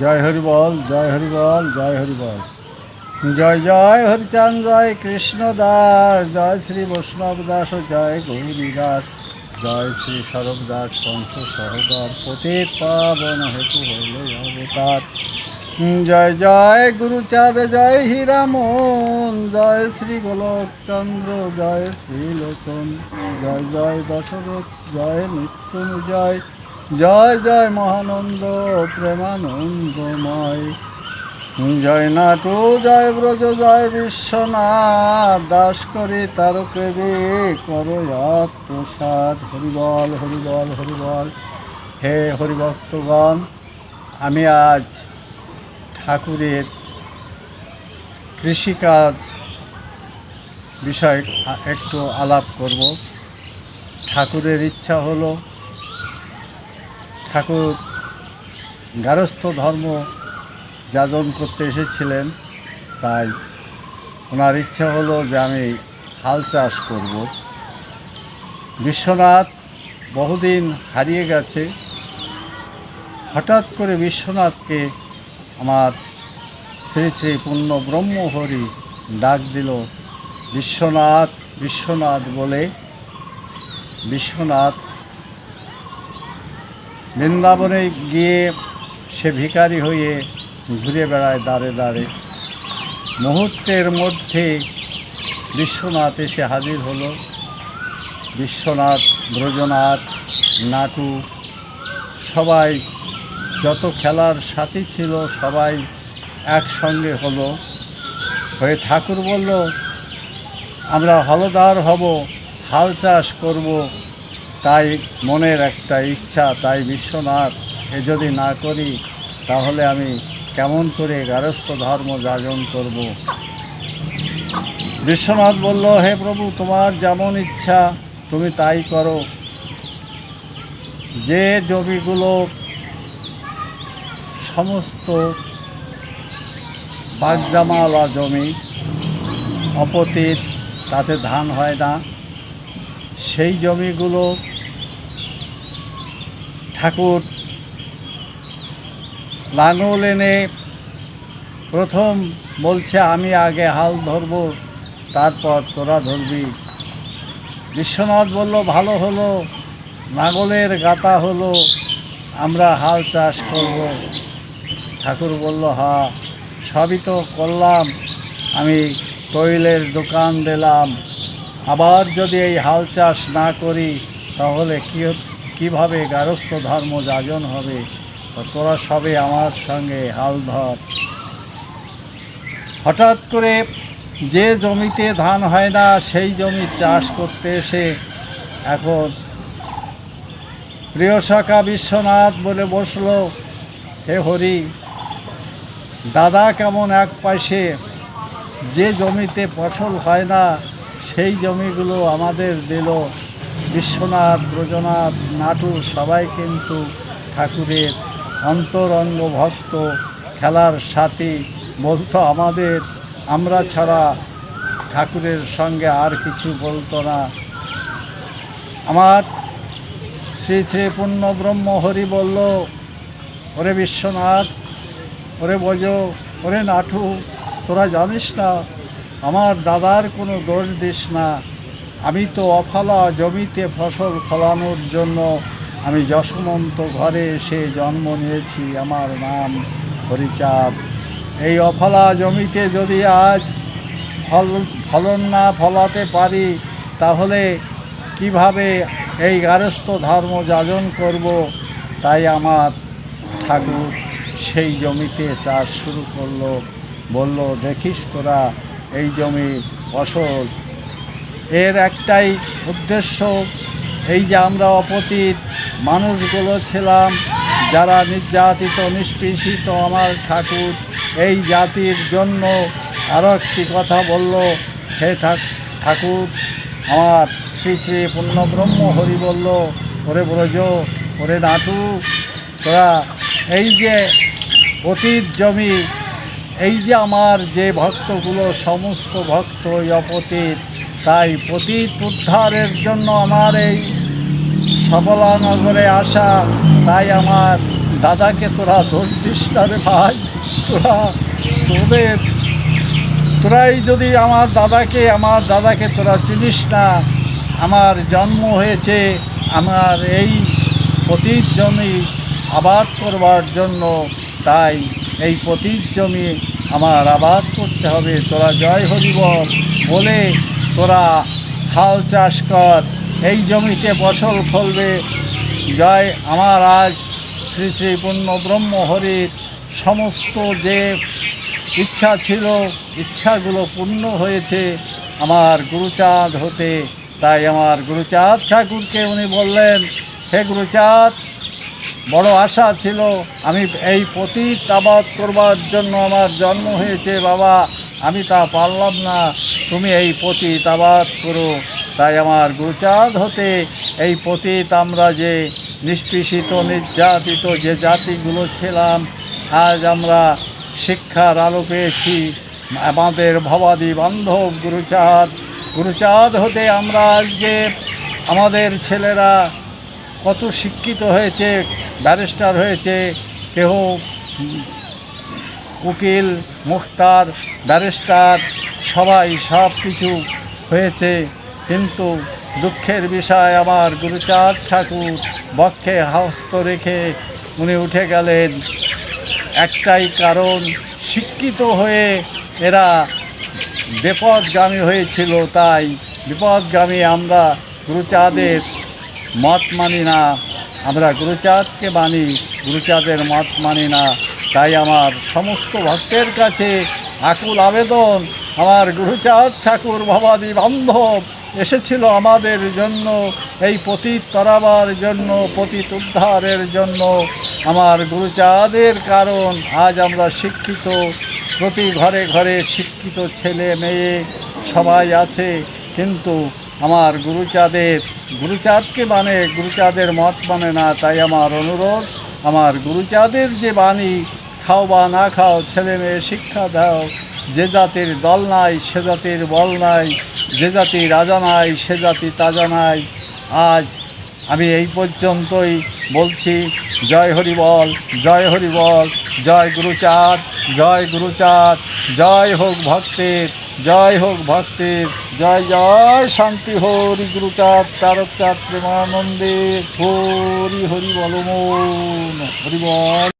জয় হরি বল, জয় হরি বল, জয় হরি বল। জয় জয় হরিচাঁদ, জয় কৃষ্ণ দাস, জয় শ্রী বৈষ্ণব দাস, জয় গৌরী দাস, জয় শ্রী স্বরূপ দাস, পঞ্চ সহদর পতিত পাবন হেতু হইল অবতার। জয় জয় গুরুচাঁদ, জয় হীরামন, জয় শ্রী গোলক চন্দ্র জয় শ্রী লোচন, জয় জয় দশরথ, জয় নিত্যনুজয় জয় জয় জয় মহানন্দ, প্রেমানন্দময়। জয় নাটু জয় ব্রজ, জয় বিশ্বনাথ। দাস করি তারকেবে করো প্রসাদ হরিবল হরিবল হরিবল। হে হরিভক্তগণ, আমি আজ ঠাকুরের কৃষিকাজ বিষয়ে একটু আলাপ করব। ঠাকুরের ইচ্ছা হলো ঠাকুর গারস্থ ধর্ম যাজন করতে এসেছিলেন, তাই ওনার ইচ্ছা হলো যে আমি হাল চাষ করব। বিশ্বনাথ বহুদিন হারিয়ে গেছে। হঠাৎ করে বিশ্বনাথকে আমার শ্রী শ্রী পূর্ণ ব্রহ্মহরি ডাক দিল, বিশ্বনাথ বিশ্বনাথ বলে বিশ্বনাথ বৃন্দাবনে গিয়ে সে ভিখারি হয়ে ঘুরে বেড়ায় দাঁড়ে দাঁড়ে মুহূর্তের মধ্যে বিশ্বনাথ এসে হাজির হলো। বিশ্বনাথ, ব্রজনাথ, নাটু, সবাই যত খেলার সাথী ছিল সবাই একসঙ্গে হলো। হয়ে ঠাকুর বলল, আমরা হলদার হব, হাল চাষ করব তাই মনের একটা ইচ্ছা, তাই বিশ্বনাথ, এ যদি না করি, তাহলে আমি কেমন করে গারস্থ ধর্ম যাজন করব? বিশ্বনাথ বলল, হে প্রভু, তোমার যেমন ইচ্ছা, তুমি তাই করো। যে জমিগুলো সমস্ত বাগজামালা জমি, অপতিত, তাতে ধান হয় না, সেই জমিগুলো ঠাকুর। লাঙল এনে প্রথম বলছে, আমি আগে হাল ধরব, তারপর তোরা ধরবি। বিশ্বনাথ বলল, ভালো হলো লাঙলের গাতা হলো, আমরা হাল চাষ করব। ঠাকুর বলল, হা, সবই তো করলাম, আমি তৈলের দোকান দিলাম। আবার যদি এই হাল চাষ না করি, তাহলে কী কীভাবে গারস্থ ধর্ম যাজন হবে তোরা সবে আমার সঙ্গে হাল ধর। হঠাৎ করে যে জমিতে ধান হয় না, সেই জমি চাষ করতে এসে এখন প্রিয় সখা বিশ্বনাথ বলে বসল, হে হরি, দাদা কেমন এক পাশে, যে জমিতে ফসল হয় না, সেই জমিগুলো আমাদের দিল। বিশ্বনাথ, ব্রজনাথ নাটু সবাই কিন্তু ঠাকুরের অন্তরঙ্গ ভক্ত খেলার সাথী। বলতো আমাদের, আমরা ছাড়া ঠাকুরের সঙ্গে আর কিছু বলতো না। আমার শ্রী শ্রী পূর্ণ ব্রহ্ম হরি বলল, ওরে বিশ্বনাথ, ওরে বজ, ওরে নাঠু তোরা জানিস না, আমার দাদার কোনো দোষ দিস না। আমি তো অফলা জমিতে ফসল ফলানোর জন্য আমি যশমন্ত ঘরে এসে জন্ম নিয়েছি, আমার নাম হরিচাঁদ। এই অফলা জমিতে যদি আজ ফল, ফলন না ফলাতে পারি, তাহলে কীভাবে এই গারস্থ ধর্ম যাজন করব? তাই আমার ঠাকুর সেই জমিতে চাষ শুরু করল। বলল, দেখিস তোরা, এই জমি ফসল এর একটাই উদ্দেশ্য এই যে আমরা অপতীত মানুষগুলো ছিলাম, যারা নির্যাতিত, নিষ্পেষিত আমার ঠাকুর, এই জাতির জন্য আরও একটি কথা বলল, হে ঠাক- ঠাকুর, আমার শ্রী শ্রী পূর্ণব্রহ্ম হরি বলল, ওরে ব্রজ, ওরে নাটু, তোরা এই যে অতীত জমি, এই যে আমার যে ভক্তগুলো, সমস্ত ভক্ত অপতীত তাই পতীত উদ্ধারের জন্য আমার এই সবলানগরে আসা, তাই আমার দাদাকে তোরা দোষ দিস ভাই। তোরা, তোদের, তোরাই যদি আমার দাদাকে আমার দাদাকে তোরা চিনিস না, আমার জন্ম হয়েছে আমার এই পতির জমি আবাদ করবার জন্য, তাই এই পতির জমি আমার আবাদ করতে হবে। তোরা জয় হরিবল বলে তোরা হাল চাষ কর, এই জমিতে ফসল ফলবে। জয় আমার আজ শ্রী শ্রী পূর্ণ ব্রহ্ম হরির সমস্ত যে ইচ্ছা ছিল, ইচ্ছাগুলো পূর্ণ হয়েছে আমার গুরুচাঁদ হতে। তাই আমার গুরুচাঁদ ঠাকুরকে উনি বললেন, হে গুরুচাঁদ, বড় আশা ছিল, আমি এই পতীত আবাদ করবার জন্য আমার জন্ম হয়েছে বাবা, আমি তা পারলাম না। তুমি এই পতীত আবাদ করো। তাই আমার গুরুচাঁদ হতে এই পতীত আমরা যে নিষ্পেষিত, নির্যাতিত যে জাতিগুলো ছিলাম, আজ আমরা শিক্ষার আলো পেয়েছি। আমাদের ভবাদি বান্ধব গুরুচাঁদ গুরুচাঁদ হতে আমরা আজকে আমাদের ছেলেরা কত শিক্ষিত হয়েছে, ব্যারিস্টার হয়েছে, কেহ উকিল, মুখতার, ব্যারিস্টার, সবাই সব কিছু হয়েছে। কিন্তু দুঃখের বিষয় আমার গুরুচাঁদ ঠাকুর বক্ষে হস্ত রেখে উনি উঠে গেলেন। একটাই কারণ, শিক্ষিত হয়ে এরা বিপদগামী হয়েছিল, তাই বিপদগামী আমরা গুরুচাঁদের মত মানি না। আমরা গুরুচাঁদকে মানি, গুরুচাঁদের মত মানি না। তাই আমার সমস্ত ভক্তের কাছে আকুল আবেদন। আমার গুরুচাঁদ ঠাকুর ভবাদি বান্ধব এসেছিল আমাদের জন্য, এই পতিত তরাবার জন্য, পতিত উদ্ধারের জন্য। আমার গুরুচাঁদের কারণ, আজ আমরা শিক্ষিত, প্রতি ঘরে ঘরে শিক্ষিত ছেলে মেয়ে সবাই আছে। কিন্তু আমার গুরুচাঁদের, গুরুচাঁদকে মানে গুরুচাঁদের মত মানে না, তাই আমার অনুরোধ। আমার গুরুচাঁদের যে বাণী খাও বা না খাও, ছেলে মেয়ে শিক্ষা দাও। যে জাতির দল নাই, সে জাতির বল নাই। যে জাতি রাজা নাই, সে জাতি তাজা নাই। আজ আমি এই পর্যন্তই বলছি, জয় হরি বল, জয় হরি বল, জয় গুরুচাঁদ জয় গুরুচাঁদ জয় হোক ভক্তের, জয় হোক ভক্তের, জয় জয়, শান্তি হরি গুরুচাঁদ তারকচাঁদ প্রেমানন্দে, হরি হরি বল মন, হরি বল।